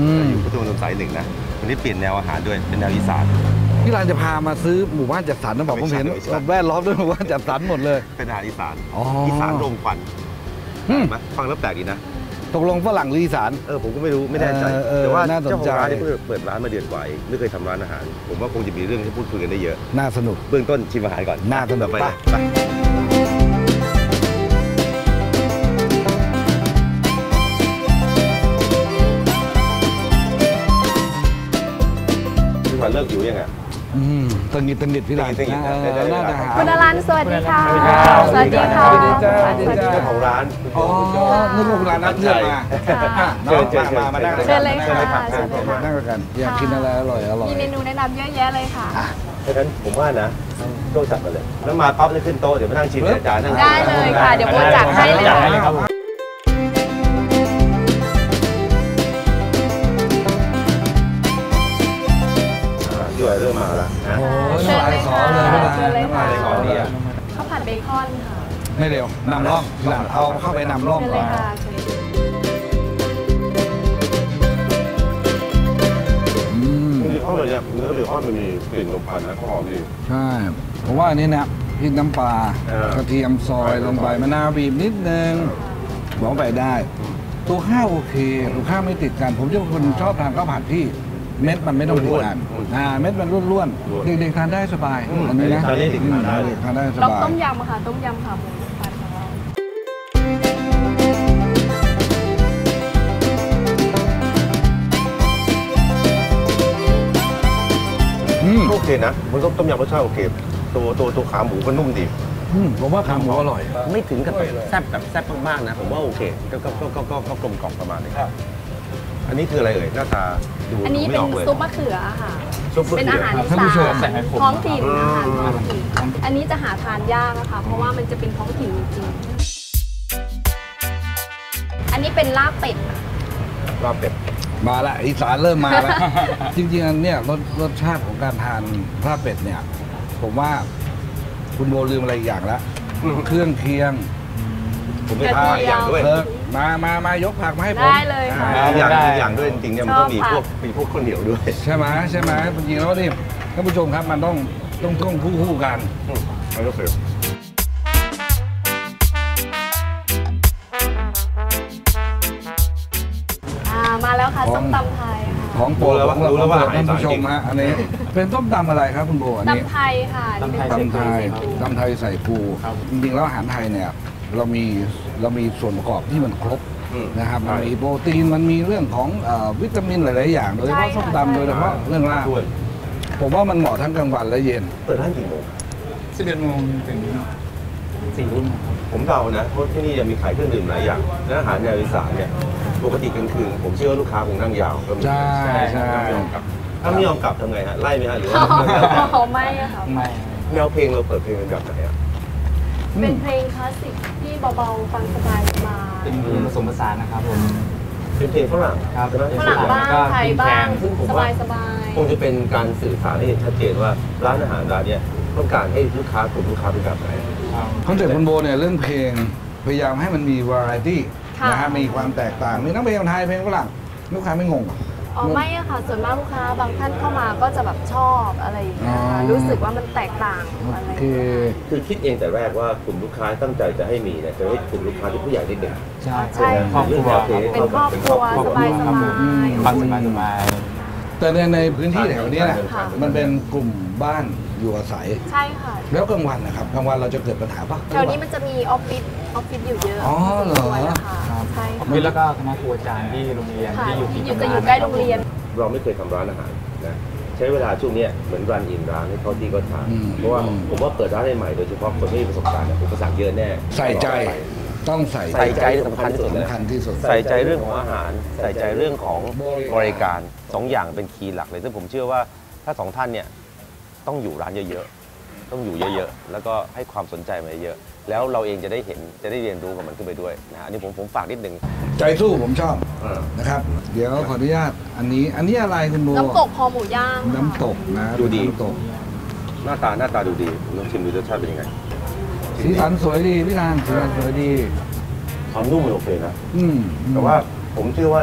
มาชานเมืองนะอืมอยู่พุทธมณฑลสายหนึ่งนะวันนี้เปลี่ยนแนวอาหารด้วยเป็นแนวอีสานพี่รานจะพามาซื้อหมู่บ้านจัดสรรนะบอกผมเห็นไม่ใช่แวดล้อมด้วยหมู่บ้านจัดสรรหมดเลย เป็นอาหารอีสานอ๋ออีอีสานโรงควันอืมเห็นไหมฟังแล้วแปลกดีนะตกลงฝรั่งหรืออีสานเออผมก็ไม่รู้ไม่แน่ใจเออเออแต่ว่าน่าสนเจ้าของร้านใจเนี่ยเพิ่งเปิดร้านมาเดือนกว่าเองไม่เคยทำร้านอาหาร ผมว่าคงจะมีเรื่องที่พูดคุยกันได้เยอะ น่าสนุกเบื้องต้นชิมอาหารก่อนน่าสนุกไป ลิกอยู่ยังไงอืมตังหงิดตังหงิดพี่รานตังหงิดตังหงิดเออได้ได้น่าจะหา คุณอรันสวัสดีค่ะ สวัสดีครับสวัสดีค่ะสวัสดีจ้าสวัสดีจ้าเจ้าของร้านอ๋อนึกว่าคุณรานนัดเพื่อนมาค่ะน้องเชิญเชิญ มามานั่งเชิญเลยค่ะนั่งเชิญเลยค่ะ นั่งด้วยกันอยากกินอะไรอร่อยอร่อยมีเมนูแนะนำเยอะแยะเลยค่ะ ดังนั้นผมว่านะโต๊ะจัดมาเลย แล้วมาปั๊บจะขึ้นโต๊ะเดี๋ยวมานั่งชิมอาจารย์นั่งได้เลยค่ะ เดี๋ยวโบจัดให้เลยจัดให้เลยครับผม มมาแล้วนะโอ้โหเชิญเลยค่ะน้ำลายสอเชิญเลเลยยน้ำค่ะลายสอเลยข้าวผัดเบคอนค่ะ ไม่เร็วนำร่องพี่รานเอาเข้าไปนำร่องเชิญเลก่อยนค่ะเชิญเลยอืมจริงๆข้าวเลยเนี่ยเนื้อหรือข้าวมันมีกลิ่นลมควันนะข้าวหอมดีใช่ผมว่าอันนี้นะพริกน้ำปลาเออกระเทียมซอยลงไปมะนาวบีบนิดนึงบอกไปได้ ตัวข้าวโอเคตัวข้าวไม่ติดกัน ผมจะเป็นคนชอบทานข้าวผัดที่ เม็ดมันไม่ต้องติดกันอ่าเม็ดมันร่วนๆเด็กๆทานได้สบายอันนี้นะทานได้ถึงอืมทานได้เด็กๆทานได้สลองบายต้มยำค่ะต้มยำขาหมูผัดของเราอืมโอเคนะ มันก็ต้มยำรสชาติโอเค ตัวตัวตัวขาหมูก็นุ่มดีอืมผมว่าขาหมูอร่อย ไม่ถึงกับแซ่บแบบแซ่บมากๆนะ ผมว่าโอเค ก็ก็ก็ก็ก็ก็กลมกล่อมประมาณนี้ครับ อันนี้คืออะไรเอ่ยหน้าตาดูอันนี้ดูเป็ไม่นออกเลยซุปมะเขือค่ะ ซุปมะเป็นเขือาอหารอีท่านผู้ชสามนท้องถิ่นนะคะอืม ท้องถิ่นอันนี้จะหาทานยากนะคะ เพราะว่ามันจะเป็นท้องถิ่นจริงๆอันนี้เป็นลาบเป็ดค่ะลาบเป็ด มาละอีสานเริ่มมาแล้ว จริงๆอันเนี่ยรสรสชาติของการทานลาบเป็ดเนี่ย ผมว่าคุณโบลืมอะไรอีกอย่างละเครื่องเคียง ผมไม่ทานอีกอย่างด้วยเออ มามามายกผักมาให้ผมได้เลยค่ะ อ่าอีกอย่างอีกอย่างด้วยจริงๆเนี่ยมันต้องมีชอบพวกค่ะมีพวกข้าวเหนียวด้วย ใช่ไหมใช่ไหมจริงๆแล้วนี่ท่านผู้ชมครับมันต้องต้องต้องคู่คู่กัน อืมอันนี้โอเคอ่ามาแล้วค่ะ ส้มตำไทยค่ะของโปรดของเราท่านผู้ชมฮะอันนี้เป็นต้มตำอะไรครับคุณโบอันนี้ ตำไทยค่ะนี่เป็นตำไทยตำไทยใส่ปูจริงๆแล้วอาหารไทยเนี่ยเรามี เรามีส่วนประกอบที่มันครบอืมนะครับมันใช่มีโปรตีนมันมีเรื่องของเอ่อวิตามินหลาย ๆ อย่าง โดยเฉพาะส้มตำโดยเฉพาะเรื่องลาบด้วยผมว่ามันเหมาะทั้งกลางวันและเย็น เปิดร้านกี่โมง11โมงถึง4ทุ่มผมเดานะเพราะที่นี่จะมีขายเครื่องดื่มหลายอย่างและอาหารแนวอีสานเนี่ยปกติกลางคืนผมเชื่อว่าลูกค้าคงนั่งยาวก็มีใช่ใช่ถ้าไม่ยอมกลับทำไงฮะไล่ไหมฮะหรือว่าอ๋อไม่อะค่ะไม่แนวเพลงเราเปิดเพลงเป็นแบบไหนอะเป็นเพลงคลาสสิกที่ เบาๆฟังสบายสบายเป็นเพลงผสมผสานนะครับผมเป็นเพลงฝรั่งครับใช่ไหมฝรั่งบ้างแล้วก็ไทยบ้างซึ่งผมสว่าบายสบายคงจะเป็นการสื่อสารให้เห็นชัดเจนว่าร้านอาหารร้านเนี้ยต้องการให้ลูกค้ากลุ่มลูกค้าเป็นแบบไหน คอนเซ็ปต์คุณโบเนี่ยเรื่องเพลงพยายามให้มันมีวาไรตี้ค่ะ นะฮะมีความแตกต่าง มีทั้งเพลงไทยเพลงฝรั่งลูกค้าไม่งงเหรอ อ๋อไม่อะค่ะ ส่วนมากลูกค้าบางท่านเข้ามาก็จะแบบชอบอะไรอย่างเงี้ยค่ะอ๋อ รู้สึกว่ามันแตกต่างโออะไรเคคือคิดเองแต่แรกว่ากลุ่มลูกค้าตั้งใจจะให้มีเนี่ยจะให้กลุ่มลูกค้าที่ผู้ใหญ่นิดหนึ่งใช่ใช่ครอบครัวเป็นครอบครัวสบายสบาย ฟังสบายสบายแต่ในในพื้นที่แถวเนี้ยนะค่ะมันเป็นกลุ่มบ้าน อยู่อาศัย ใช่ค่ะ แล้วกลางวันนะครับกลางวันเราจะเกิดปัญหาปะแถวนี้มันจะมีออฟฟิศออฟฟิศอยู่เยอะอ๋อเหรอด้วยนะคะครับ ใช่ออฟค่ะฟิศแล้วก็คณะครูอาจารย์ที่โรงเรียนค่ะที่อยู่ที่ติดอยู่กับจะอยู่ร้านใกล้โรงเรียน เราไม่เคยทำร้านอาหารนะใช้เวลาช่วงเนี้ยเหมือนรันอินร้านให้เขาที่ก็ทานอืมเพราะว่าผมว่าเปิดร้านใหม่ๆโดยเฉพาะคนไม่มีประสบการณ์เนี่ยอุปสรรคเยอะแน่ใส่ใจต้องใส่ใส่ใจสำคัญที่สุดเลยสำคัญที่สุด ใส่ใจเรื่องของอาหาร ใส่ใจเรื่องของบริการสองอย่างเป็นคีย์หลักเลยซึ่งผมเชื่อว่าถ้าสองท่านเนี่ย ต้องอยู่ร้านเยอะๆ ต้องอยู่เยอะๆ แล้วก็ให้ความสนใจมาเยอะๆแล้วเราเองจะได้เห็นจะได้เรียนรู้กับมันขึ้นไปด้วยนะอันนี้ผมผมฝากนิดนึง ใจสู้ผมชอบอ่านะครับ เดี๋ยวขออนุญาตอันนี้ อันนี้อะไรคุณโบน้ำตกคอหมูย่างค่ะน้ำตกนะดูดี น้ำตก หน้าตาหน้าตาดูดีลองชิมดูรสชาติเป็นยังไงสีสันสวยดีพี่นางสีสันสวยดี ความนุ่มมันโอเคนะ อืมแต่ว่าผมเชื่อว่า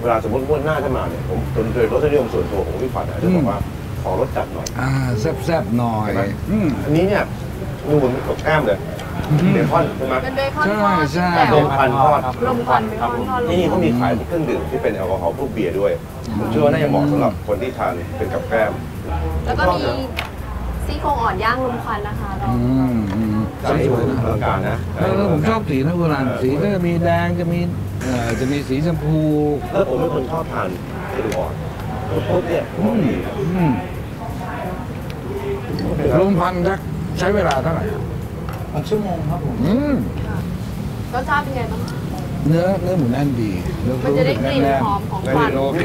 เวลาสมมติงวดหน้าจะมาเนี่ยผมโดยรสนิยมส่วนตัวของพี่ขวัญนะจะบอกว่า ขอรสจัดหน่อย อ่าแซ่บๆหน่อยใช่ไหม อืมอันนี้เนี่ยดูเหมือนกับแก้มเลยอืมเบคอนใช่ไหมเป็นเบคอนใช่ทอดใช่แจ่วลมควันทอดลมควันเบคอนทอดลมควันนี่เขามีขายเครื่องดื่มที่เป็นแอลกอฮอล์พวกเบียร์ด้วยผมเชื่อว่าน่าจะเหมาะสำหรับคนที่ทานเป็นกับแก้มแล้วก็มีซี่โครงอ่อนย่างลมควันนะคะเราอืมอืมจำสวยนะอลังการนะแล้วแล้วผมชอบสีนะโบราณสีก็จะมีแดงจะมีเอ่อจะมีสีชมพูแล้วผมเป็นคนชอบทานไอดูอ่อนปุ๊บเนี่ยผมอืว่ามดีอืม ลมพันสักใช้เวลาเท่าไหร่ครับหกชั่วโมงครับผมอืมรสชาติเป็นไงบ้างคะเนื้อเนื้อหมูแน่นดีมันจะได้กลิ่นหอมของควันโอเค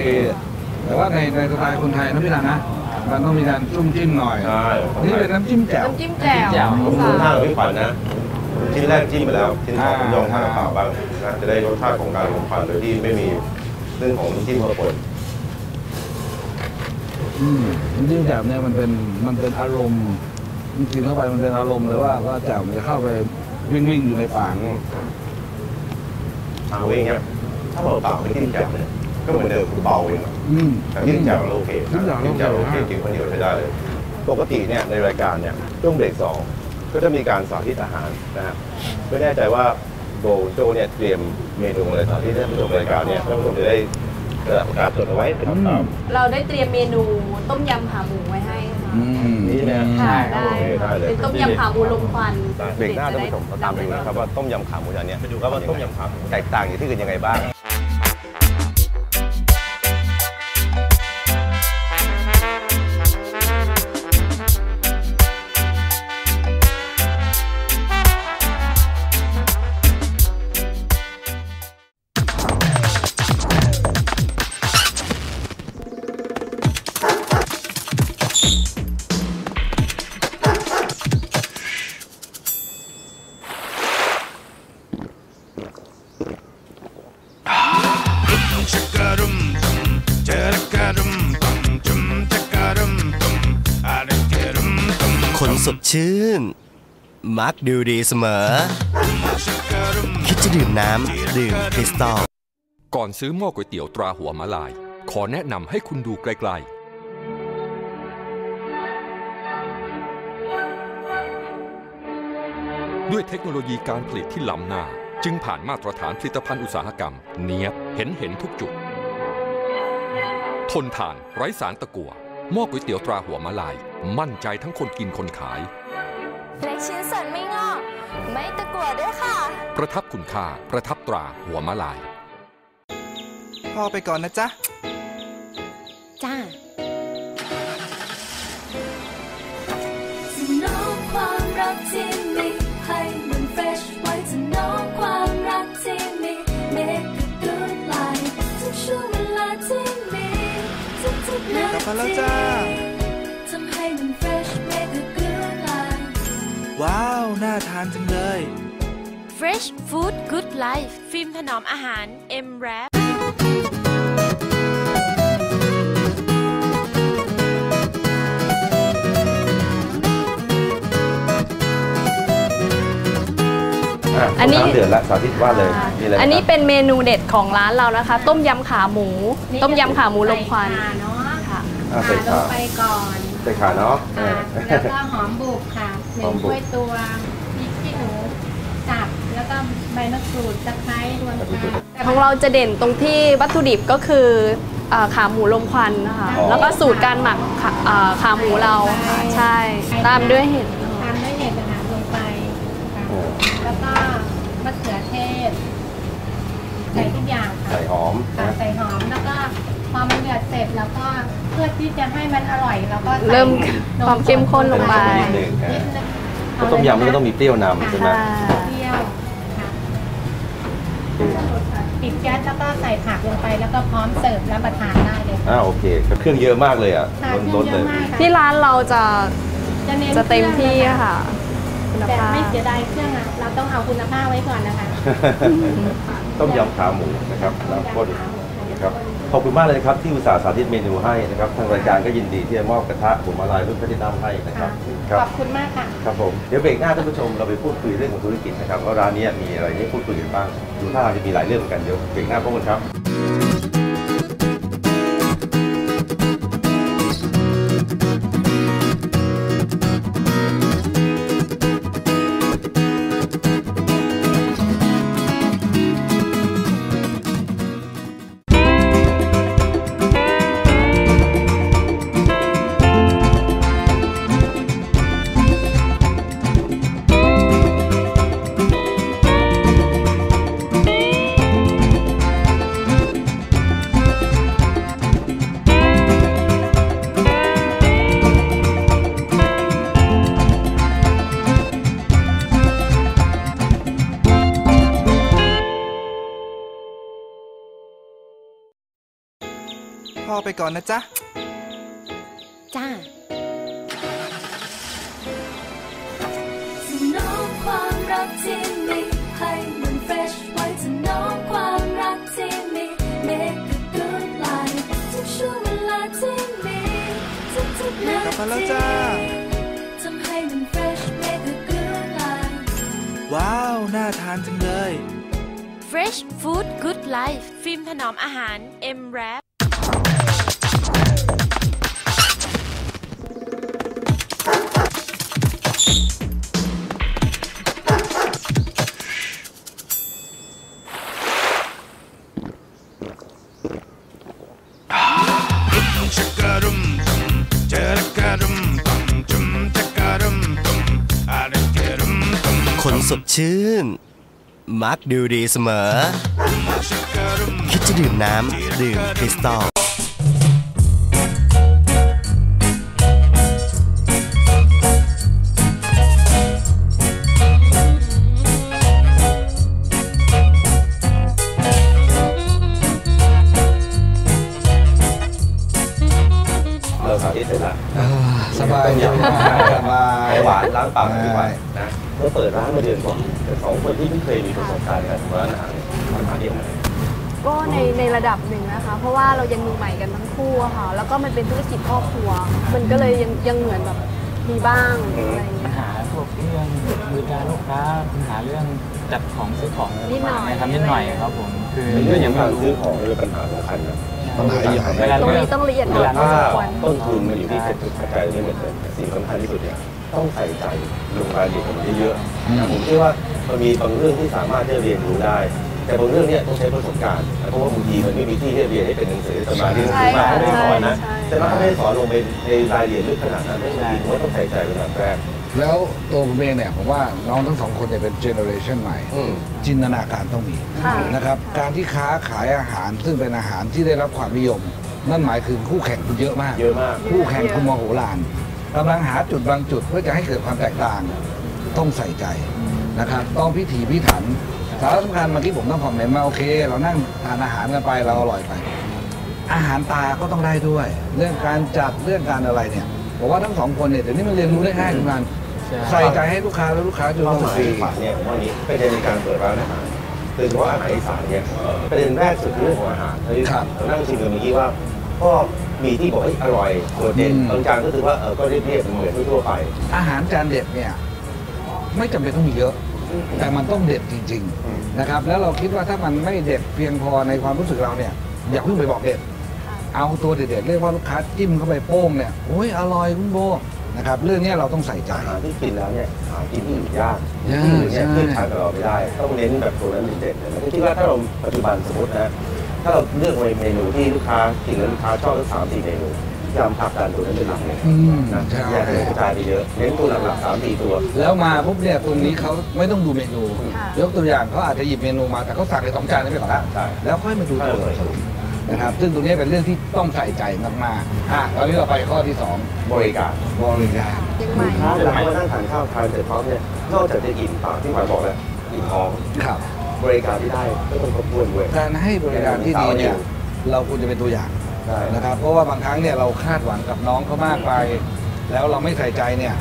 แต่ว่าในในสไตล์คนไทยนะพี่ลังนะมันต้องมีการจุ่มจิ้มหน่อย ใช่นี่เป็นน้ำจิ้มแจ่วน้ำจิ้มแจ่วผมค่ะทานกับพี่ขวัญนะชิ้นแรกจิ้มไปแล้วชิ้นสองผมลองทานกับเปล่าบ้างนะจะได้รสชาติของการลงควันโดยที่ไม่มีเรื่องของน้ำจิ้มมาปน อืมน้ำจิ้มแจ่วเนี่ยมันเป็นมันเป็นอารมณ์กินเข้าไปมันเป็นอารมณ์เลยว่าว่าแจ่วมันจะเข้าไปวิ่งวิ่งอยู่ในปากเอาเองครับถ้าเปล่าเปล่าไม่จิ้มแจ่วเนี่ยก็เหมือนเดิมคือเบาเองอืมแต่จิ้มแจ่วเราโอเคจิ้มแจ่วเราโอเคจิ้มแจ่วเราโอเคกินคนเดียวใช้ได้เลย ปกติเนี่ยในรายการเนี่ยช่วงเบรกสองก็จะมีการสาธิตอาหารนะฮะไม่แน่ใจว่าโบโจเนี่ยเตรียมเมนูอะไรสาธิตให้ผู้ชมรายการเนี่ยท่านผู้ชมจะได้ กระดาษปากกาจดเอาไว้เป็นอืคำตามมเราได้เตรียมเมนูต้มยำขาหมูไว้ให้ค่ะอืมนี่ใช่ไหมค่ะโอได้เคได้เลย เป็นต้มยำขาหมูลมควันเบรกหน้าท่านผู้ชมเราตามไปดูนะครับว่าต้มยำขาหมูอย่างเนี้ยไปดูครับว่าต้มยำขาหมูแตกต่างจากที่อื่นยังไงบ้าง มักดูดีเสมอ คิดจะดื่มน้ำดื่มคริสตัลก่อนซื้อหม้อก๋วยเตี๋ยวตราหัวมะลาย ขอแนะนำให้คุณดูไกลๆ ด้วยเทคโนโลยีการผลิตที่ล้ำหน้า จึงผ่านมาตรฐานผลิตภัณฑ์อุตสาหกรรม เนียบเห็นเห็นทุกจุด ทนทานไร้สารตะกั่วหม้อก๋วยเตี๋ยวตราหัวมะลาย มั่นใจทั้งคนกินคนขาย เล็กชิ้นส่วนไม่งอก ไม่ตะกั่วด้วยค่ะ ประทับคุณค่า ประทับตราหัวมะลาย พ่อไปก่อนนะจ๊ะ จ้าถนอมความรักที่มีให้มันเฟรชไว้ถนอมความรักที่มี make a good life ทุกช่วงเวลาที่มีทุกๆนากลับมาแล้วทีจ้า น่าทานจังเลย Fresh Food Good Life ฟิล์มถนอมอาหาร M Wrap อันนี้น้ำเดือดละสาธิตว่าเลยมีอะไรอันนี้บ้างเป็นเมนูเด็ดของร้านเรานะคะ ต้มยำขาหมู ต้มยำขาหมูลมควันใส่ขาเนาะค่ะอะใส่ขาลขางไปก่อนใส่ขาเนาะเออ่าอแล้วก็หอมบุกค่ะหนึ่หองมบุกถ้วยตวงพริกขี้หนูสับแล้วก็ ใบมะกรูดตะไคร้รวมกันแต่ของเราจะเด่นตรงที่วัตถุดิบก็คืออ่าขาหมูลมควันนะคะอ๋อ แล้วก็สูตรการหมักขาอ่าขาหมูเราค่ะใช่ตามด้วยเห็ดตามด้วยเห็ดนะคะลงไปค่ะโอ้ แล้วก็มะเขือเทศใส่ทุกอย่างค่ะ ใส่หอมค่ะนะ ใส่หอมแล้วก็พอมันเดือดเสร็จแล้วก็เพื่อที่จะให้มันอร่อยแล้วก็ใส่เริ่มนความเข้มข้นลงไป นิดนึงนิดนึงเพราะต้มยำมันก็ต้องมีเปรี้ยวนำใช่ไหม ค่ะเปรี้ยวค่ะ ปิดแก๊สแล้วก็ใส่ผักลงไปแล้วก็พร้อมเสิร์ฟรับประทานได้เลยอ่าโอเคเครื่องเยอะมากเลยอะค่ะล้นเครื่ล้อนงเยเลอะยมากค่ะที่ร้านเราจะจะเน้นจะเต็มที่ครื่องค่ะคุณแต่ภาพไม่เสียดายเครื่องอะเราต้องเอาคุณภาพไว้ก่อนนะคะ ต้มยำขาหมูนะครับน้ำข้นนะครับ ขอบคุณมากเลยนะครับที่อุตส่าห์สาธิตเมนูให้นะครับทางรายการก็ยินดีที่จะมอบกระทะผมมาลายรุ่นพัฒนาให้นะครับคขรับอบคุณมากค่ะ ครับผมเดี๋ยวเบรกหน้าท่านผู้ชมเราไปพูดคุยเรื่องของธุรกิจนะครับว่าร้านเนี้ยมีอะไรให้พูดคุยกันบ้างดูท่าทางจะมีหลายเรื่องเหมือนกันเดี๋ยวเบรกหน้าพบกันครับ พ่อไปก่อนนะจ๊ะ จ้าถนอมความรักที่มีให้มันเฟรชไว้ถนอมความรักที่มี make a good life ทุกช่วงเวลาที่มีทุกๆนากลับมาแล้วทีจ้า ทำให้มันเฟรช make a good life ว้าว น่าทานจังเลย Fresh Food Good Life ฟิล์มถนอมอาหาร M Wrap คนสดชื่น มักดูดีเสมอ คิดจะดื่มน้ำ ดื่มคริสตัล สบายต้มยำสบาหวานล้างปากดีกว่านะเมื่อเปิดร้านมาเดือนกว่าแต่สองคนที่ไม่เคยมีประสบการณ์การทำร้านอาหารเนี่ยทำอาหารยังไงก็ในในระดับหนึ่งนะคะ เพราะว่าเรายังมือใหม่กันทั้งคู่ค่ะ แล้วก็มันเป็นธุรกิจครอบครัว มันก็เลยยังยังเหมือนแบบมีบ้างอะไรอย่างปัเงี้ญหาพวกเรื่องบริการลูกค้าปัญหาเรื่องจัดของซื้อของนิดหน่อยนะครับนิดหน่อยครับผมคือเรื่องของการซื้อของเป็นปัญหาสำคัญนะ ปัญหาใหญ่เวลาตรงเลือกนี้ต้องละเอียดเวอ่อลานพอถ้าสมควรต้นทุนมันอยู่ที่เจ็ดสิบปัจจัยไม่เหมือนกันสิ่งสำคัญที่สุดเนี่ยต้องใส่ใจลงรายละเอียดมันเยอะๆนะผมเชื่อว่ามันมีบางเรื่องที่สามารถที่จะเรียนรู้ได้ แต่บางเรื่องเนี่ยต้องใช้ประสบการณ์เพราะว่าบางทีมันไม่มีที่ที่จะเรียนให้เป็นหนังสือแต่มาที่หนังสือมาเขาไม่ได้สอนนะใช่แต่ว่าเขาไม่ได้สอนลงไปในรายละเอียดลึกขนาดนั้นไม่บางทีผมว่าต้องใส่ใจเป็นแบบแรก แล้วตัวผมเองเนี่ยผมว่าน้องทั้งสองคนเนี่ยเป็นเจเนอเรชันใหม่อืมจินตนาการต้องมีค่ะนะครับ การที่ค้าขายอาหารซึ่งเป็นอาหารที่ได้รับความนิยม นั่นหมายถึงคู่แข่งคุณเยอะมาก เยอะมาก คู่แข่งคุณมโหฬารกำลังหาจุดบางจุดเพื่อจะให้เกิดความแตกต่าง ต้องใส่ใจนะครับต้องพิถีพิถันสาระสำคัญเมื่อกี้ผมต้องคอมเมนต์มาโอเค เรานั่งทานอาหารกันไปเราอร่อยไป อาหารตาก็ต้องได้ด้วย เรื่องการจัดเรื่องการอะไรเนี่ยผมว่าทั้งสองคนเนี่ยเดี๋ยวนี้มันเรียนรู้ได้ง่ายทุกงาน ใส่ใจให้ลูกค้าแล้วลูกค้าจะเป้ารู้หมายฟรีฝากเนี่ยผมว่านี้ประเด็นในการเปิดร้านอาหารโดยเฉพาะอาหารอีสานเนี่ยประเด็นแรกสุดคือเรื่องของอาหารที่เรานั่งชิมกันเมื่อกี้ว่าก็มีที่บอกให้อร่อยโดดเด่นบางจานก็คือว่าเออก็เรียบๆเหมือนทั่วๆไป อาหารจานเด็ดเนี่ย ไม่จำเป็นต้องมีเยอะ แต่มันต้องเด็ดจริง อืม ๆนะครับ แล้วเราคิดว่าถ้ามันไม่เด็ดเพียงพอในความรู้สึกเราเนี่ยอย่าเพิ่งไปบอกเด็ด เอาตัวเด็ดๆเรียกว่าลูกค้าจิ้มเข้าไปโป้งเนี่ยโอ้ยอร่อยคุณโบ นะครับเรื่องเนี้ยเราต้องใส่ใจ อาหารที่กินแล้วเนี่ยหากินที่อื่นยากยากที่อื่นเนี่ยใช่เพื่อนทานกับเราไม่ได้ ต้องเน้นแบบตัวนั้นเด่นๆเลยแล้วก็คิดว่าถ้าเราปัจจุบันสมมตินะถ้าเราเลือกเมนูที่ลูกค้ากินแล้วลูกค้าชอบทั้งสามสี่เมนูพยายามผลักดันตัวนั้นเป็นหลักเลยอืมนะใช่ แยกกระจายไปเยอะเน้นตัวหลักๆสามสี่ตัวแล้วมาปุ๊บเนี่ยตรงนี้เขาไม่ต้องดูเมนู ค่ะ ยกตัวอย่างเขาอาจจะหยิบเมนูมาแต่เขาสั่งไปสองจานนี้ไปก่อนละใช่แล้วค่อยมาดูตัวผสม นะครับ ซึ่งตรงนี้เป็นเรื่องที่ต้องใส่ใจมากๆอะตอนนี้เราไปข้อที่สองบริการบริการยังใหม่ถ้าเรามานั่งทานข้าวทานเสร็จพร้อมเนี่ยนอกจากจะอิ่มปากที่หมายบอกแล้วอิ่มท้องครับ บริการที่ได้ก็ต้องครบถ้วนด้วยการให้บริการที่ดีเนี่ยเราควรจะเป็นตัวอย่างใช่นะครับ เพราะว่าบางครั้งเนี่ยเราคาดหวังกับน้องเขามากไป แล้วเราไม่ใส่ใจเนี่ย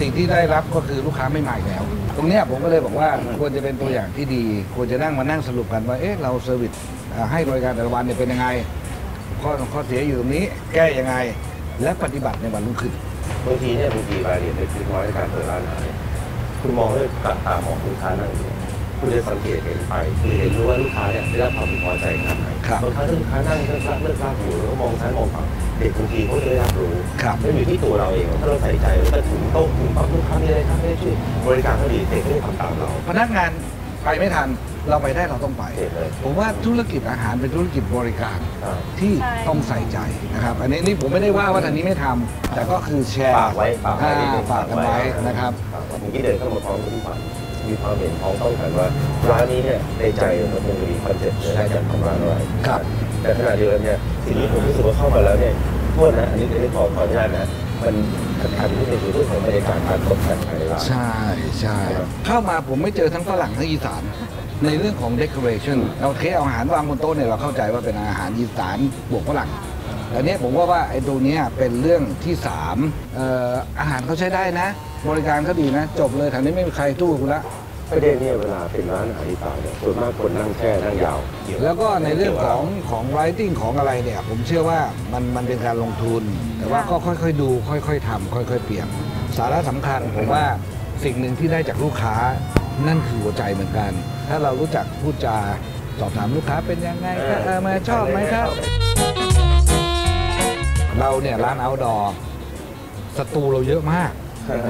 สิ่งที่ได้รับก็คือลูกค้าไม่มาอีกแล้ว ตรงเนี้ยผมก็เลยบอกว่าควรจะเป็นตัวอย่างที่ดี ควรจะนั่งมานั่งสรุปกันว่าเอ๊ะเราเซอร์วิสอ่า ให้บริการแต่ละวันเนี่ยเป็นยังไงข้อข้อเสียอยู่ตรงนี้ แก้ยังไง และปฏิบัติในวันรุ่งขึ้นบางทีเนี่ยบางทีรายละเอียดเล็กๆน้อยๆในการเปิดร้านอาหารเนี่ยคุณมองด้วยตาตามองลูกค้านั่งอยู่คุณจะสังเกตเห็นไปคือเห็นรู้ว่าลูกค้าเนี่ยได้รับความพึงพอใจขนาดไหนครับบางครั้งลูกค้านั่งเลิกลากเลิกลากอยู่แล้วก็มองซ้ายมองขวาเด็กบางทีเขาจะได้รับรู้ครับแล้วอยู่ที่ตัวเราเองถ้าเราใส่ใจแล้วก็ถึงโต๊ะถึงปั๊บลูกค้ามีอะไรครับไม่ได้ช่วยบริการเขาดีเด็กก็ได้ทำตามเราพนักงาน ไปไม่ทันเราไปได้เราต้องไปเด็กเลยผมว่าธุรกิจอาหารเป็นธุรกิจบริการอ่าที่ใช่ต้องใส่ใจนะครับ อันนี้นี่ผมไม่ได้ว่าว่าทางนี้ไม่ทำแต่ก็คือแชร์ฝากไว้ฝากไว้อ่านิดนึงฝากกันไว้นะครับเมื่อกี้เดินเข้ามาพร้อมกับพี่ฝันมีความเห็นพ้องต้องกันว่าร้านนี้เนี่ยในใจมันคงมีคอนเซ็ปต์ในการทำร้านอะไรครับแต่ขณะเดียวกันเนี่ยสิ่งที่ผมรู้สึกว่าเข้ามาแล้วเนี่ยโทษนะอันนี้อันนี้ขอขออนุญาตนะ มันขัดขันที่ในเรื่องของบรรยากาศการตกแต่งภายในร้านใช่ใช่เข้ามาผมไม่เจอทั้งฝรั่งทั้งอีสาน ในเรื่องของ decoration เราเทเอาอาหารวางบนโต๊ะเนี่ยเราเข้าใจว่าเป็นอาหารอีสานบวกฝรั่งแต่เนี้ยผมว่าว่าไอ้ตรงเนี้ยเป็นเรื่องที่สามเอ่ออาหารเขาใช้ได้นะ บริการเขาดีนะ จบเลยแถวนี้ไม่มีใครตู้คุณละประเด็นเนี่ยเวลาเป็นร้านอาหารอีสานเนี่ยส่วนมากคนนั่งแช่นั่งยาว แล้วก็ในเรื่องของของ writing ของอะไรเนี่ย ผมเชื่อว่ามันมันเป็นการลงทุน แต่ว่าก็ค่อยๆดู ค่อยๆทำค่อยๆเปลี่ยนสาระสำคัญผมว่าสิ่งหนึ่งที่ได้จากลูกค้านั่นคือหัวใจเหมือนกัน ถ้าเรารู้จักพูดจาสอบถามลูกค้าเป็นยังไงครับเออมาชอบไหมครับ เราเนี่ยร้าน outdoor ศัตรูเราเยอะมาก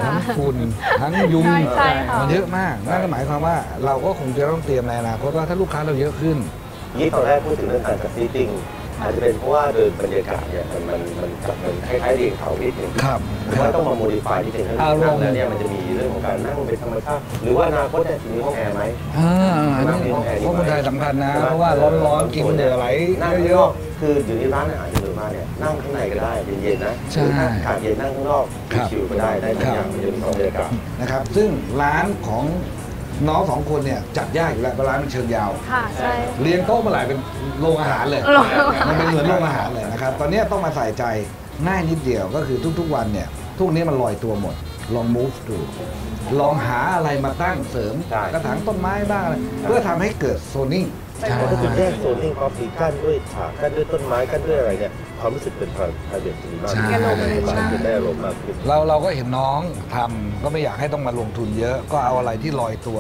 ทั้งฝุ่นทั้งยุงใช่ใช่ค่ะมันเยอะมากนั่นก็หมายความว่าเราก็คงจะต้องเตรียมในอนาคตว่าถ้าลูกค้าเราเยอะขึ้น ยี่ตอนแรกพูดถึงเรื่องการจัดซีติ้งอาจจะเป็นเพราะว่าเดินบรรยากาศเนี่ยมันมันมันจัดมันคล้ายๆเรียงเขานิดนึงครับว่าต้องมาโมดิฟายนิดนึงถ้าอารนั่มงณ์แล้วเนี่ยมันจะมีเรื่องของการนั่งเป็นธรรมชาติหรือว่าอนาคตเนี่ยจะมีห้องแอร์ไหมอ่าอันนี้ข้อมูลไทยสำคัญนะ เพราะว่าร้อนๆกินเหนื่อไหลนั่งข้างเยนออะกคืออยู่ในร้านอาหารหรือมาเนี่ยนั่งข้างในก็ได้เย็นๆนะใช่หรือถ้าอากาศเย็นนั่งข้างนอกครับชิวๆก็ได้ได้ทุกอย่างมันจะมีสองบรรยากาศๆนะครับ ซึ่งร้านของ น้องสองคนเนี่ยจัดยากอยู่แล้วเพราะร้านมันเชิงยาว ค่ะใช่เรียงโต๊ะเมื่อไหร่เป็นโรงอาหารเลย โรงอาหาร มันเป็นเหมือนโรงอาหารเลยนะครับ ตอนนี้ต้องมาใส่ใจง่ายนิดเดียวก็คือทุกๆวันเนี่ยทุกนี้มันลอยตัวหมด ลอง move ดู ลองหาอะไรมาตั้งเสริมใช่ กระถางต้นไม้บ้างอะไรเพื่อทำให้เกิดโซนิ่ง ถ้าคุณแยกโซนนิ่งออฟซีกั้นด้วยฉากกั้นด้วยต้นไม้กั้นด้วยอะไรเนี่ยความรู้สึกเป็น private จะมีมากขึ้นจะได้อารมณ์มากขึ้นเราเราก็เห็นน้องทำก็ไม่อยากให้ต้องมาลงทุนเยอะก็เอาอะไรที่ลอยตัว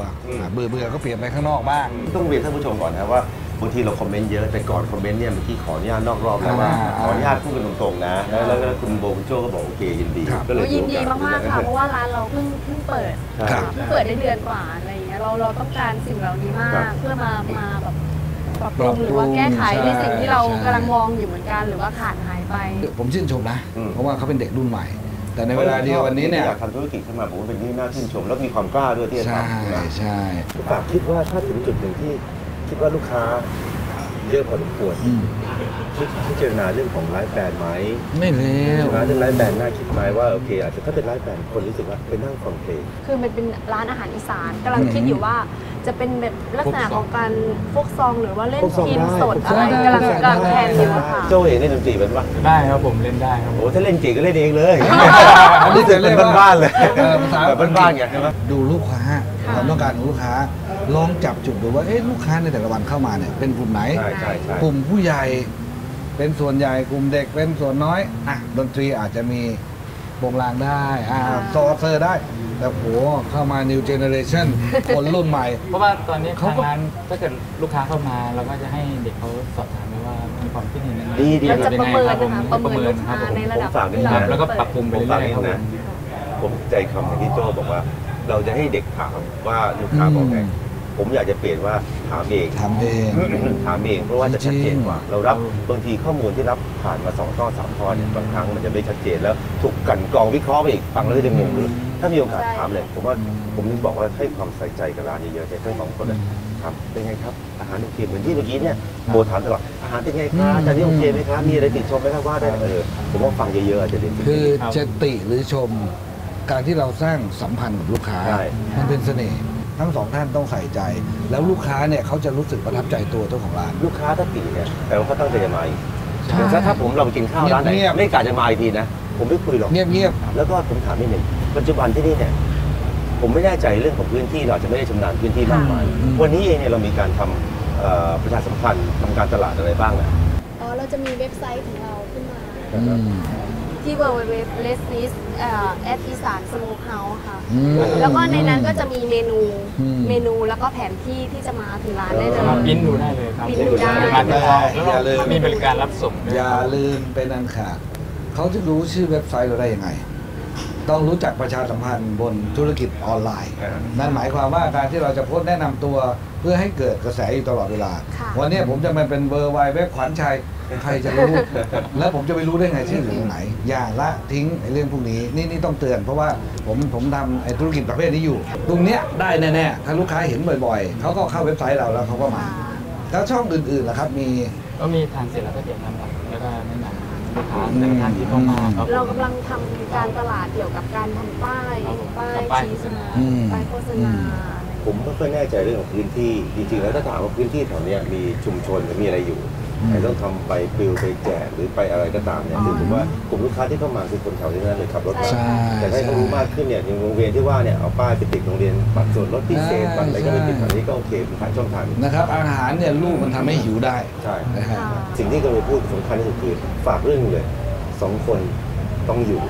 เบื่อเบื่อก็เปลี่ยนไปข้างนอกบ้าง ต้องเรียนท่านผู้ชมก่อนนะว่าบางทีเราคอมเมนต์เยอะแต่ก่อนคอมเมนต์เนี่ยเมื่อกี้ขออนุญาตนอกรอบนะว่าอ่าขออนุญาตพูดกันตรงๆนะแล้วแล้วคุณโบคุณโจก็บอกโอเคยินดีก็เลยยินดีมากๆค่ะเพราะว่าร้านเราเพิ่งเพิ่งเปิดเพิ่งเปิดได้เดือนกว่าอะไรอย่างเงี้ยเราเราต้องการสิ่งเหล่านี้มากเพื่อมามาแบบ ปรับปรุงหรือว่าแก้ไขในสิ่งที่เรากำลังมองอยู่เหมือนกันหรือว่าขาดหายไป ผมชื่นชมนะ อืม เพราะว่าเขาเป็นเด็กรุ่นใหม่ แต่ในเวลาเดียววันนี้เนี่ย อยากทำธุรกิจขึ้นมาผมว่าเป็นที่น่าชื่นชม แล้วมีความกล้าด้วยที่จะใช่ทำนะใช่ฝากคิดว่าถ้าถึงจุดหนึ่งที่คิดว่าลูกค้าเยอะพอสมควรอืมคิดพิจารณาเรื่องของไลฟ์แบรนด์ไหมไม่เลว ร้านเรื่องไลฟ์แบรนด์น่าคิดไหมว่าโอเคอาจจะถ้าเป็นไลฟ์แบรนด์คนรู้สึกว่าไปนั่งฟังเพลง คือมันเป็นร้านอาหารอีสานกำลังคิดอยู่ว่า จะเป็นแบบลักษณะของการพวกซองหรือว่าเล่นพวกซองทีมได้สดอะไรกำลังกำลังแพลนอยู่อะค่ะโจเองเล่นดนตรีเป็นปะได้ครับผมเล่นได้ครับโอ้ถ้าเล่นเก่งก็เล่นเองเลยอันนี้จะเรียกเป็นว่าบ้านๆเลยเออภาษาแบบบ้านๆไงใช่ไหมดูลูกค้าความต้องการของลูกค้าลองจับจุดดูว่าเอ๊ะลูกค้าในแต่ละวันเข้ามาเนี่ยเป็นกลุ่มไหนใช่ใช่ใช่กลุ่มผู้ใหญ่เป็นส่วนใหญ่กลุ่มเด็กเป็นส่วนน้อยอะดนตรีอาจจะมีวงรางได้อ่าค่ะซอเซอร์ได้ แต่โหเข้ามา new generation คนรุ่นใหม่ เพราะว่าตอนนี้เขาทางก็ร้านถ้าเกิดลูกค้าเข้ามาเราก็จะให้เด็กเขาสอบถามว่ามีความคิดเห็นยังไงดีดี เราจะประเมินครับผนะคะประเมินลูกครับค้าผมในระดับผมฝากนิดที่นึเรางแล้วก็ปรับปรุงไปผมเรื่ฝากอยนิดๆครับผนะมผมใจคำอย่างที่โจบอกว่า เราจะให้เด็กถามว่าลูกค้าบอกไงอืม ผมอยากจะเปลี่ยนว่าถามเองทำเอง ถามเองเพราะว่าจะชัดเจนกว่าจริงเรารับบางทีข้อมูลที่รับผ่านมาสองข้อสามข้อเนี่ยบางครั้งมันจะไม่ชัดเจนแล้วถูกกลันกรองวิเคราะห์ไปอีกฟังแล้วจะงงเลยถ้ามีโอกาสใช่ถามเลย ผมว่าผมนึกบอกว่าให้ความใส่ใจกับร้านเยอะๆใช่ทั้งสองคนเลยครับเป็นไงครับอาหารโอเคเหมือนที่เมื่อกี้เนี่ยโบถามตลอดอาหารเป็นไงคะอาจารย์นี่โอเคไหมครับมีอะไรติดชมไหมครับว่าได้เออผมว่าฟังเยอะๆอาจจะเรียนรู้คือครับจะติหรือชมการที่เราสร้างสัมพันธ์กับลูกค้าใช่มันเป็นเสน่ห์ ทั้งสองท่านต้องใส่ใจ แล้วลูกค้าเนี่ยเขาจะรู้สึกประทับใจตัวเจ้าของร้าน ลูกค้าถ้าติเนี่ยแต่ว่าเขาตั้งใจจะมาอีกใช่แต่ถ้าถ้าผมเราไปกินข้าวร้านไหนเงียบๆ ไม่กะจะมาอีกทีนะ ผมไม่คุยหรอก เงียบแล้วก็ผมถามนิดหนึ่งปัจจุบันที่นี่เนี่ยผมไม่แน่ใจเรื่องของพื้นที่เราอาจจะไม่ได้ชำนาญพื้นที่มากมายอืมวันนี้เองเนี่ยเรามีการทำเอ่อประชาสัมพันธ์ทำการตลาดอะไรบ้างนะ อ๋อ เราจะมีเว็บไซต์ของเราขึ้นมา ๆอืม ที่ www l e s l i s แอดอีสานสโมกเฮาส์ค่ะ อืม แล้วก็ในนั้นก็จะมีเมนูอืม เมนูแล้วก็แผนที่ที่จะมาถึงร้านได้เลย มาปริ้นดูได้เลยครับปริ้นดูได้ มาที่ร้านแล้วอย่าลืมก็มีบริการรับส่งด้วยอย่าลืมเป็นอันขาดเขาจะรู้ชื่อเว็บไซต์เราได้ยังไง ต้องรู้จักประชาสัมพันธ์บนธุรกิจออนไลน์ นั่นหมายความว่าการที่เราจะโพสต์แนะนำตัวเพื่อให้เกิดกระแสอยู่ตลอดเวลาค่ะวันนี้ผมจะมาเป็นเบอร์ไวเว็บขวัญชัยใครจะรู้ แล้วผมจะไปรู้ได้ไงชื่ออยู่ตรงไหน อย่าละทิ้งไอ้เรื่องพวกนี้ นี่นี่ต้องเตือนเพราะว่าผมผมทำไอ้ธุรกิจประเภทนี้อยู่ ตรงเนี้ยได้แน่ๆถ้าลูกค้าเห็นบ่อยๆเขาก็เข้าเว็บไซต์เราแล้วเขาก็มา แล้วช่องอื่นๆล่ะครับมีก็มีทานเสร็จแล้วก็เดี๋ยวนำรับแล้วก็แนะนำ ลูกค้าแต่ละท่านที่เข้ามาครับเรากำลังทำการตลาดเกี่ยวกับการทำป้ายป้ายป้ายชี้โฆษณาอืมป้ายโฆษณาผมไม่ค่อยแน่ใจเรื่องของพื้นที่จริงๆแล้วถ้าถามว่าพื้นที่แถวเนี้ยมีชุมชนหรือมีอะไรอยู่ อืมไอ้ต้องทำไปปลิวไปแจกหรือไปอะไรก็ตามเนี่ยคือผมว่ากลุ่มลูกค้าที่เข้ามาคือคนแถวที่นั่นเลยขับรถมาใช่แต่ถ้าเขารู้มากขึ้นเนี่ยอย่างโรงเรียนที่ว่าเนี่ยเอาป้ายไปติดโรงเรียนบัตรส่วนลดพิเศษบัตรอะไรก็ไม่ติดอันนี้ก็โอเคเป็นทางช่องทางหนึ่งนะครับอาหารเนี่ยลูกมันทำให้หิวได้ใช่นะฮะสิ่งที่กำลังพูดสำคัญที่สุดคือฝากเรื่องหนึงเลยสองคนต้องอยู่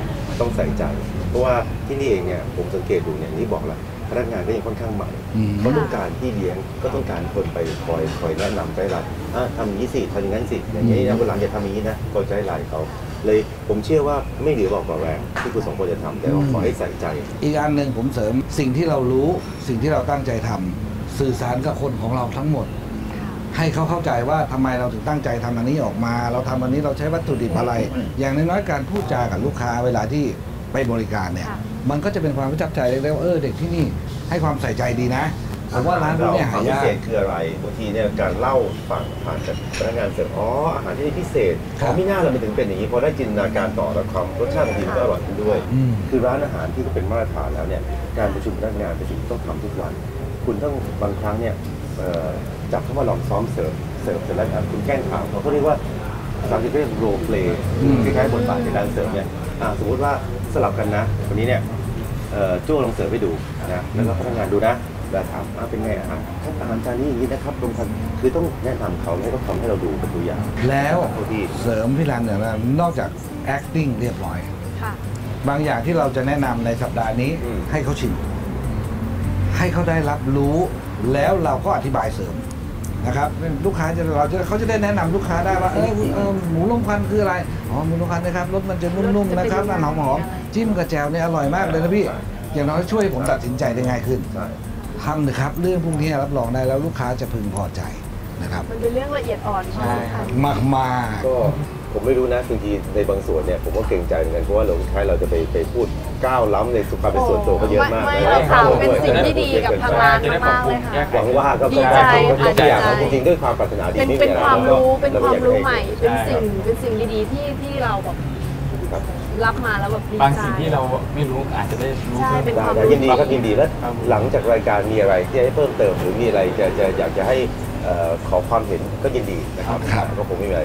ต้องใส่ใจ เพราะว่าที่นี่เองเนี่ยผมสังเกตดูเนี่ยอย่างที่บอกแหละ พนักงานก็ยังค่อนข้างใหม่อืมเขาต้องการที่เลี้ยงก็ต้องการคนไปคอยคอยแนะนำใจรัดอะทำอย่างนี้สิทำอย่างนั้นสิอย่างนี้นะวันหลังอย่าทำอย่างนี้นะคอยใจรายเขาเลยผมเชื่อว่าไม่เหลือบอกต่อแรงที่คุณสองคนจะทำแต่ว่าขอให้ใส่ใจ อีกอันหนึ่งผมเสริมสิ่งที่เรารู้สิ่งที่เราตั้งใจทำสื่อสารกับคนของเราทั้งหมด ให้เขาเข้าใจว่าทำไมเราถึงตั้งใจทำอันนี้ออกมา เราทำอันนี้เราใช้วัตถุดิบอะไร อย่างน้อยๆการพูดจากับลูกค้าเวลาที่ไปบริการเนี่ยค่ะ มันก็จะเป็นความประทับใจเล็กๆว่าเออเด็กที่นี่ให้ความใส่ใจดีนะผมว่าร้านพวกเนี้ยคหาวามพิยาเศกษคืออะไรบางทีเนี่ยการเล่าฟังผ่านจากพนักงานเสิร์ฟอ๋ออาหารที่นี่พิเศษครับไม่น่าเราไปถึงเป็นอย่างนี้พอได้จินตนาการต่อแล้วความรสชาติบางทีมันก็อร่อยขึ้นด้วย อืม คือร้านอาหารที่ก็เป็นมาตรฐานแล้วเนี่ยการประชุมพนักงานเป็นสิ่งที่ต้องทำทุกวัน คุณต้องบางครั้งเนี่ยเอ่อจับเข้ามาลองซ้อมเสิร์ฟเสิร์ฟเสร็จแล้วอะคุณแกล้งถามเขาเขาเรียกว่าสามสิบเรียกโรเพลย์อืม คล้ายๆบทบาทในการเสิร์ฟเนี่ยอะสมมติว่า สลับกันนะวันนี้เนี่ยเอ่อโจ้ลองเสิร์ฟให้ดูนะแล้วก็พนักงานดูนะเวลาถามอะเป็นไงอาหารครับอาหารจานนี้อย่างนี้นะครับรวมกันคือต้องแนะนำเขาให้เขาทำให้เราดูเป็นตัวอย่าง แล้วเท่าที่เสริมพี่รันเนี่ยนะนอกจาก acting เรียบร้อยค่ะบางอย่างที่เราจะแนะนำในสัปดาห์นี้อืมให้เขาชิมให้เขาได้รับรู้แล้วเราก็อธิบายเสริม นะครับลูกค้าจะเราจะเขาจะได้แนะนำลูกค้าได้ว่าเออเออหมูลมควันคืออะไรอ๋อหมูลมควันนะครับรสมันจะนุ่มๆนะครับน้ำหอมๆจิ้มกับแจ่วเนี่ยอร่อยมากเลยนะพี่อย่างน้อยช่วยผมตัดสินใจได้ง่ายขึ้นใช่ทำนะครับ เรื่องพวกนี้รับรองได้แล้วลูกค้าจะพึงพอใจนะครับ มันเป็นเรื่องละเอียดอ่อนมากค่ะมากมาก็ ผมไม่รู้นะบางทีในบางส่วนเนี่ยผมก็เกรงใจเหมือนกันเพราะว่าเราคล้ายเราจะไปไปพูดก้าวล้ำในสุขภาพเป็นส่วนตัวเขาเยอะมากไม่นะเราถามเป็นสิ่งที่ดีกับทางร้านมากๆเลยค่ะหวังว่าก็ดีก็ใจก็ก็ค่ะอยากดีใจจริงๆด้วยความปรารถนาดีเป็นไม่เป็นอะความแล้รู้ก็เป็นก็ความอยกรู้ห้ใหม่เป็นสิ่งเป็นสิ่งดีๆที่ที่เราแบบครับรับมาแล้วแบบดีบางใจสิ่งที่เราไม่รู้อาจจะได้รู้ใช่เพิ่มเป็นได้ความได้รู้ยินดีครับยินดีแล้วหลังจากรายการมีอะไรที่จะให้เพิ่มเติมหรือมีอะไรจะจะอยากจะให้เอ่อ ขอความเห็นก็ยินดีนะครับครับ ก็คงไม่มีอะไร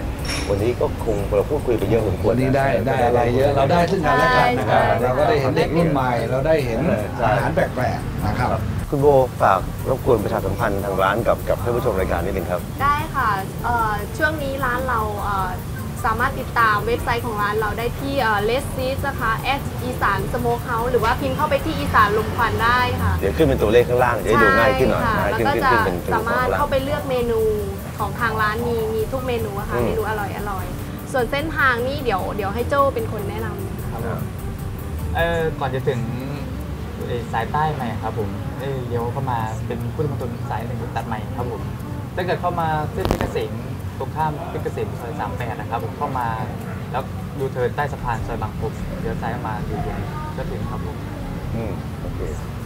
วันนี้ก็คงเราพูดคุยไปเยอะพอสมควรวันนี้ได้ได้อะไรเยอะเราได้ซึ่งกันและกันนะครับใช่เราก็ได้เห็นเด็กรุ่นใหม่ เราได้เห็นใช่อาหารแปลกๆนะครับคุณโบฝากรบกวนประชาสัมพันธ์ทางร้านกับกับท่านผู้ชมรายการนิดนึงครับ ได้ค่ะเอ่อช่วงนี้ร้านเราเอ่อ สามารถติดตามเว็บไซต์ของร้านเราได้ที่เลสซีสนะคะแอดอีสานสโมคเฮาหรือว่าพิมพ์เข้าไปที่อีสานลมควันได้ค่ะเดี๋ยวขึ้นเป็นตัวเลขข้างล่างจะได้ดูง่ายขึ้นหน่อยใช่ง่ายค่ะขึ้นแล้วก็ขึ้นจะขึ้นเป็นตัวสามารถข้างล่างเข้าไปเลือกเมนูของทางร้านมีมีทุกเมนูอะค่ะอืม เมนูอร่อยอร่อยส่วนเส้นทางนี่เดี๋ยวเดี๋ยวให้โจ้เป็นคนแนะนำครับผมเออก่อนจะถึงเอ่อสายใต้ใหม่ครับผมเอ้ยเลี้ยวเข้ามาเป็นพุทธมณฑลสายหนึ่งตัดใหม่ครับผมถ้าเกิดเข้ามาเส้นเพชรเกษม ตรงข้ามเพชรเกษมซอยสามแปดนะครับผมเข้ามาแล้วดูเธอใต้สะพานซอยบางพบเดี๋ยวซ้ายมาอยู่ตรงนี้ก็ถึงครับผม อืมโอเค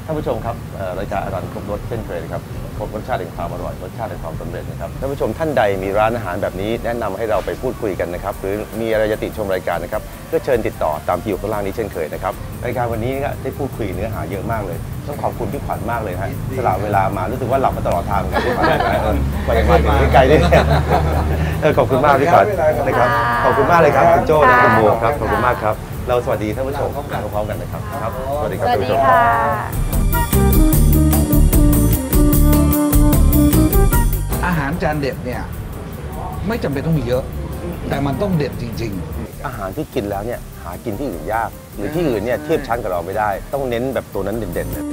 ท่านผู้ชมครับเอ่อรายการอร่อยครบรสเช่นเคยนะครับครบรสชาติแห่งความอร่อยรสชาติแห่งความสำเร็จนะครับท่านผู้ชมท่านใดมีร้านอาหารแบบนี้แนะนำให้เราไปพูดคุยกันนะครับหรือมีอะไรจะติชมรายการนะครับก็เชิญติดต่อตามที่อยู่ข้างล่างนี้เช่นเคยนะครับรายการวันนี้ก็ได้พูดคุยเนื้อหาเยอะมากเลย ต้องขอบคุณพี่ขวัญมากเลยฮะสละเวลามารู้สึกว่าหลับมาตลอดทางเหมือนกันพี่ขวัญเออกว่าจะมาถึงไกลๆเนี่ยเออขอบคุณมากพี่ขวัญนะครับขอบคุณมากเลยครับคุณโจ้และคุณโบครับขอบคุณมากครับเราสวัสดีท่านผู้ชมพร้อมๆกันนะครับครับ สวัสดีครับสวัสท่านดีผู้ชม อาหารจานเด็ดเนี่ยไม่จำเป็นต้องมีเยอะ แต่มันต้องเด็ดจริง อาหารที่กินแล้วเนี่ยหากินที่อื่นยาก หรือที่อื่นเนี่ยเทียบชั้นกับเราไม่ได้ ต้องเน้นแบบตัวนั้นเด่นๆเลย